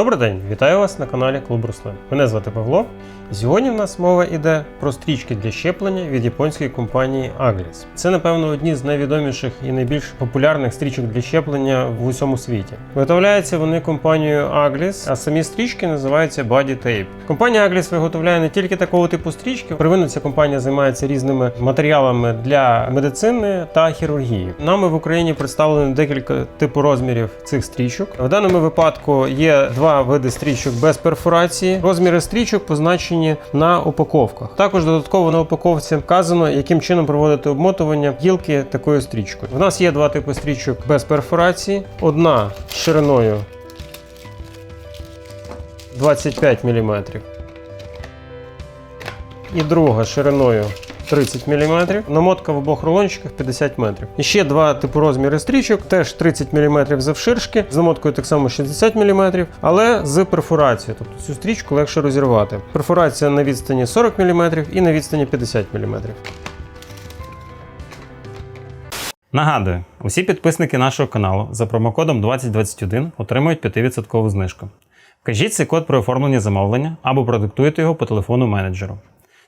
Добрий день, вітаю вас на каналі Клуб Руслин. Мене звати Павло. Сьогодні в нас мова йде про стрічки для щеплення від японської компанії Aglis. Це, напевно, одні з найвідоміших і найбільш популярних стрічок для щеплення в усьому світі. Виготовляються вони компанією Aglis, а самі стрічки називаються Body Tape. Компанія Aglis виготовляє не тільки такого типу стрічки, первинно ця компанія займається різними матеріалами для медицини та хірургії. Нами в Україні представлено декілька типу розмірів цих стрічок. В даному випадку є два види стрічок без перфорації. Розміри стрічок позначені на упаковках. Також додатково на упаковці вказано, яким чином проводити обмотування гілки такою стрічкою. В нас є два типи стрічок без перфорації. Одна шириною 25 мм. І друга шириною 30 мм. Намотка в обох рулончиках 50 метрів. Ще два типу розміри стрічок, теж 30 мм завширшки, з намоткою так само 60 мм, але з перфорацією. Тобто цю стрічку легше розірвати. Перфорація на відстані 40 мм і на відстані 50 мм. Нагадую, усі підписники нашого каналу за промокодом 2021 отримують 5% знижку. Вкажіть цей код при оформленні замовлення або продиктуйте його по телефону менеджеру.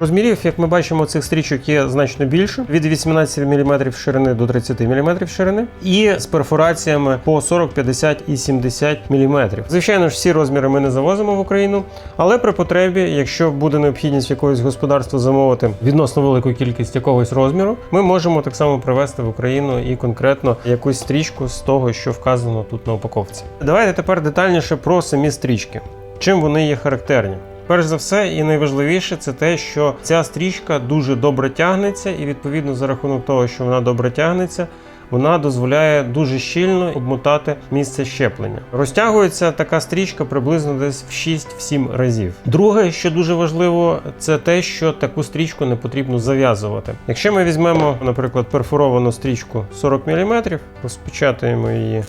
Розмірів, як ми бачимо, цих стрічок є значно більше від 18 мм ширини до 30 мм ширини, і з перфораціями по 40, 50 і 70 мм. Звичайно ж, всі розміри ми не завозимо в Україну, але при потребі, якщо буде необхідність якогось господарства замовити відносно велику кількість якогось розміру, ми можемо так само привезти в Україну і конкретно якусь стрічку з того, що вказано тут на упаковці. Давайте тепер детальніше про самі стрічки. Чим вони є характерні? Перш за все, і найважливіше це те, що ця стрічка дуже добре тягнеться, і відповідно за рахунок того, що вона добре тягнеться, вона дозволяє дуже щільно обмотати місце щеплення. Розтягується така стрічка приблизно десь в 6-7 разів. Друге, що дуже важливо, це те, що таку стрічку не потрібно зав'язувати. Якщо ми візьмемо, наприклад, перфоровану стрічку 40 мм, розпечатаємо її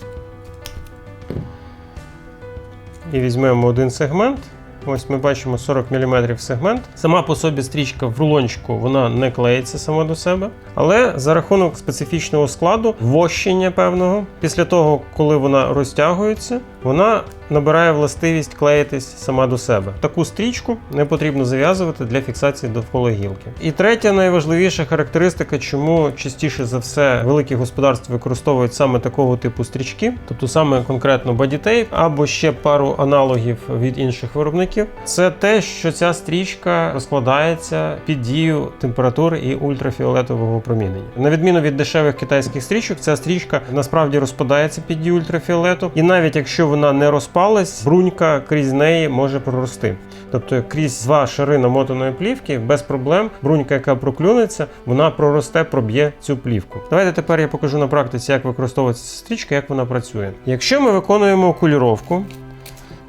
і візьмемо один сегмент. Ось ми бачимо 40 мм сегмент. Сама по собі стрічка в рулончику вона не клеїться сама до себе. Але за рахунок специфічного складу, вощення певного, після того, коли вона розтягується, вона набирає властивість клеїтись сама до себе. Таку стрічку не потрібно зав'язувати для фіксації довкола гілки. І третя найважливіша характеристика, чому частіше за все великі господарства використовують саме такого типу стрічки, тобто саме конкретно бодітейп або ще пару аналогів від інших виробників, це те, що ця стрічка розкладається під дію температури і ультрафіолетового промінення. На відміну від дешевих китайських стрічок, ця стрічка насправді розпадається під дію ультрафіолету, і навіть якщо вона не розпалась, брунька крізь неї може прорости. Тобто крізь два шари намотаної плівки без проблем брунька, яка проклюнеться, вона проросте, проб'є цю плівку. Давайте тепер я покажу на практиці, як використовується стрічка, як вона працює. Якщо ми виконуємо окуліровку,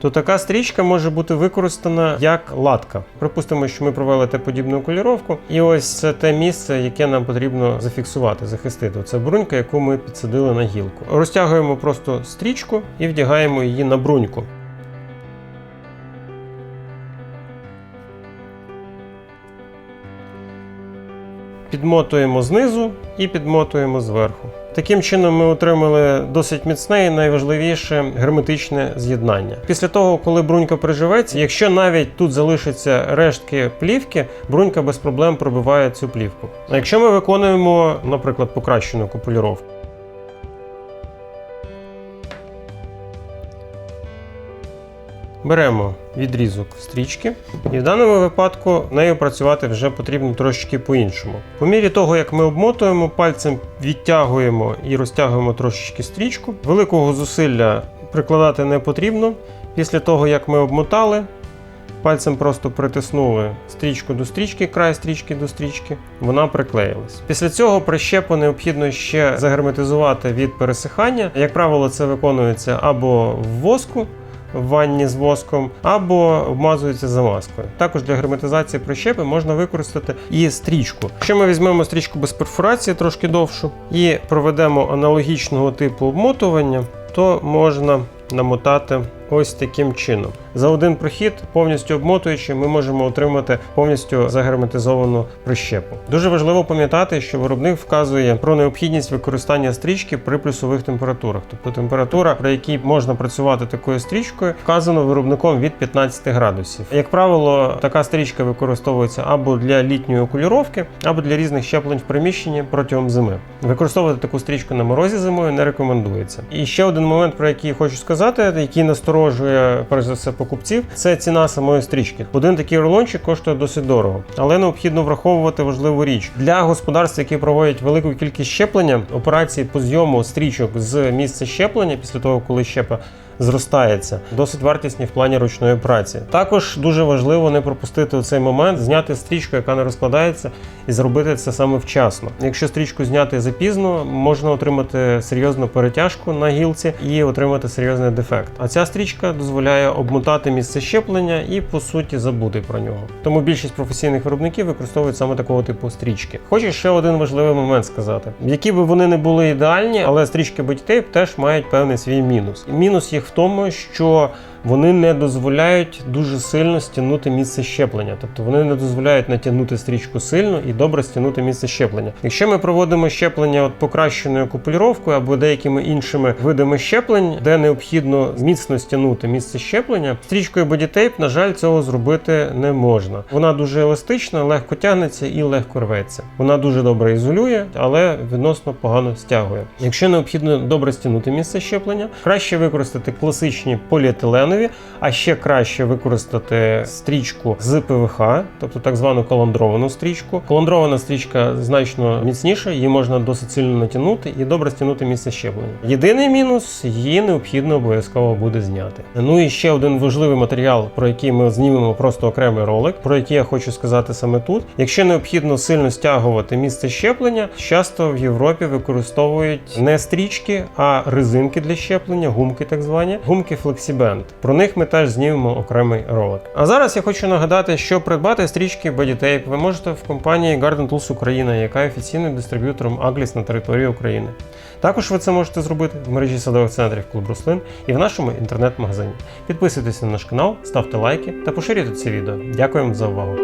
то така стрічка може бути використана як латка. Припустимо, що ми провели те подібну окуліровку, і ось це те місце, яке нам потрібно зафіксувати, захистити. Це брунька, яку ми підсадили на гілку. Розтягуємо просто стрічку і вдягаємо її на бруньку. Підмотуємо знизу і підмотуємо зверху. Таким чином ми отримали досить міцне і найважливіше герметичне з'єднання. Після того, коли брунька приживеться, якщо навіть тут залишаться рештки плівки, брунька без проблем пробиває цю плівку. А якщо ми виконуємо, наприклад, покращену купулюровку, Беремо відрізок стрічки, і в даному випадку нею працювати вже потрібно трошечки по-іншому. По мірі того, як ми обмотуємо, пальцем відтягуємо і розтягуємо трошечки стрічку. Великого зусилля прикладати не потрібно. Після того, як ми обмотали, пальцем просто притиснули стрічку до стрічки, край стрічки до стрічки, вона приклеїлась. Після цього прищепу необхідно ще загерметизувати від пересихання. Як правило, це виконується або в воску в ванні з воском, або обмазується замазкою. Також для герметизації прищепи можна використати і стрічку. Якщо ми візьмемо стрічку без перфорації трошки довшу і проведемо аналогічного типу обмотування, то можна намотати ось таким чином. За один прохід, повністю обмотуючи, ми можемо отримати повністю загерметизовану прищепу. Дуже важливо пам'ятати, що виробник вказує про необхідність використання стрічки при плюсових температурах, тобто температура, при якій можна працювати такою стрічкою, вказано виробником від 15 градусів. Як правило, така стрічка використовується або для літньої окуліровки, або для різних щеплень в приміщенні протягом зими. Використовувати таку стрічку на морозі зимою не рекомендується. І ще один момент, про який хочу сказати, який насторожує перш за все покупців, це ціна самої стрічки. Один такий рулончик коштує досить дорого, але необхідно враховувати важливу річ для господарств, які проводять велику кількість щеплення, операції по зйому стрічок з місця щеплення після того, коли щепа зростається, досить вартісні в плані ручної праці. Також дуже важливо не пропустити цей момент, зняти стрічку, яка не розкладається, і зробити це саме вчасно. Якщо стрічку зняти запізно, можна отримати серйозну перетяжку на гілці і отримати серйозний дефект. А ця стрічка дозволяє обмотати місце щеплення і по суті забути про нього. Тому більшість професійних виробників використовують саме такого типу стрічки. Хочу ще один важливий момент сказати: які би вони не були ідеальні, але стрічки BodyTape теж мають певний свій мінус. Мінус їх в тому, що вони не дозволяють дуже сильно стягнути місце щеплення, тобто вони не дозволяють натягнути стрічку сильно і добре стягнути місце щеплення. Якщо ми проводимо щеплення от покращеною купулюровкою або деякими іншими видами щеплень, де необхідно міцно стягнути місце щеплення, стрічкою BodyTape, на жаль, цього зробити не можна. Вона дуже еластична, легко тягнеться і легко рветься. Вона дуже добре ізолює, але відносно погано стягує. Якщо необхідно добре стягнути місце щеплення, краще використати класичні поліетиленові, а ще краще використати стрічку з ПВХ, тобто так звану колондровану стрічку. Колондрована стрічка значно міцніша, її можна досить сильно натягнути і добре стягнути місце щеплення. Єдиний мінус її необхідно обов'язково буде зняти. Ну і ще один важливий матеріал, про який ми знімемо просто окремий ролик, про який я хочу сказати саме тут. Якщо необхідно сильно стягувати місце щеплення, часто в Європі використовують не стрічки, а резинки для щеплення, гумки так звані, гумки FlexiBand. Про них ми теж знімемо окремий ролик. А зараз я хочу нагадати, що придбати стрічки BodyTape ви можете в компанії Garden Tools Україна, яка є офіційним дистриб'ютором Агліс на території України. Також ви це можете зробити в мережі садових центрів Клуб Руслин і в нашому інтернет-магазині. Підписуйтесь на наш канал, ставте лайки та поширюйте це відео. Дякуємо за увагу.